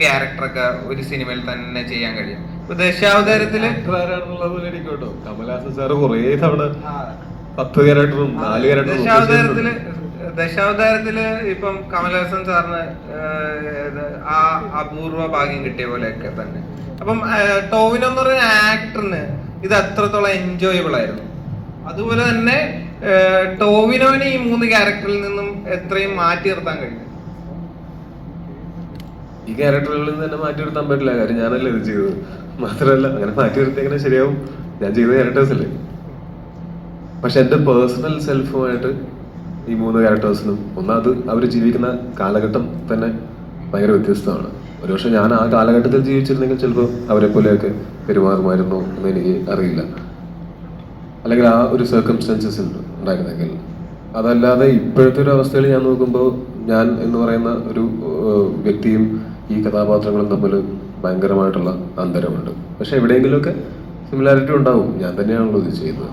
ക്യാരക്ടറൊക്കെ ഒരു സിനിമയിൽ തന്നെ ചെയ്യാൻ കഴിയും. ഇപ്പൊ ദശാവതാരത്തിൽ കേട്ടോ കമലഹാസൻ സാറ് കുറേ തവണ പത്ത് ക്യാരക്ടറും നാല് ക്യാരക്ടറും ദശാവതാരത്തിൽ ദശാവതാരത്തിൽ ഇപ്പം കമലഹാസൻ സാറിന് ആ അപൂർവ ഭാഗ്യം കിട്ടിയ പോലെയൊക്കെ തന്നെ. അപ്പം ടോവിനോ എന്ന് പറയുന്ന ആക്ടറിന് ഇത് അത്രത്തോളം എൻജോയബിൾ ആയിരുന്നു. അതുപോലെ തന്നെ ഏഹ്, ടോവിനോവിനെ ഈ മൂന്ന് ക്യാരക്ടറിൽ നിന്നും എത്രയും മാറ്റി നിർത്താൻ കഴിയും. ഈ ക്യാരക്ടറുകളിൽ നിന്ന് തന്നെ മാറ്റി നിർത്താൻ പറ്റില്ല. കാര്യം ഞാനല്ലേ ഇത് ചെയ്തത്. മാത്രമല്ല അങ്ങനെ മാറ്റി നിർത്തി എങ്ങനെ ശരിയാവും. ഞാൻ ചെയ്ത ക്യാരക്ടേഴ്സ് അല്ലേ പക്ഷെ എന്റെ പേഴ്സണൽ സെൽഫുമായിട്ട് ഈ മൂന്ന് ക്യാരക്ടേഴ്സിനും ഒന്നാമത് അവർ ജീവിക്കുന്ന കാലഘട്ടം തന്നെ ഭയങ്കര വ്യത്യസ്തമാണ്. ഒരുപക്ഷെ ഞാൻ ആ കാലഘട്ടത്തിൽ ജീവിച്ചിരുന്നെങ്കിൽ ചിലപ്പോൾ അവരെ പോലെയൊക്കെ പെരുമാറുമായിരുന്നു എന്ന് എനിക്ക് അറിയില്ല. അല്ലെങ്കിൽ ആ ഒരു സർക്കംസ്റ്റൻസസ് ഉണ്ടായിരുന്നെങ്കിൽ. അതല്ലാതെ ഇപ്പോഴത്തെ ഒരു അവസ്ഥയിൽ ഞാൻ നോക്കുമ്പോൾ ഞാൻ എന്ന് പറയുന്ന ഒരു വ്യക്തിയും ഈ കഥാപാത്രങ്ങളും തമ്മിൽ ഭയങ്കരമായിട്ടുള്ള അന്തരമുണ്ട്. പക്ഷെ എവിടെയെങ്കിലുമൊക്കെ സിമിലാരിറ്റി ഉണ്ടാവും. ഞാൻ തന്നെയാണല്ലോ ഇത് ചെയ്യുന്നത്.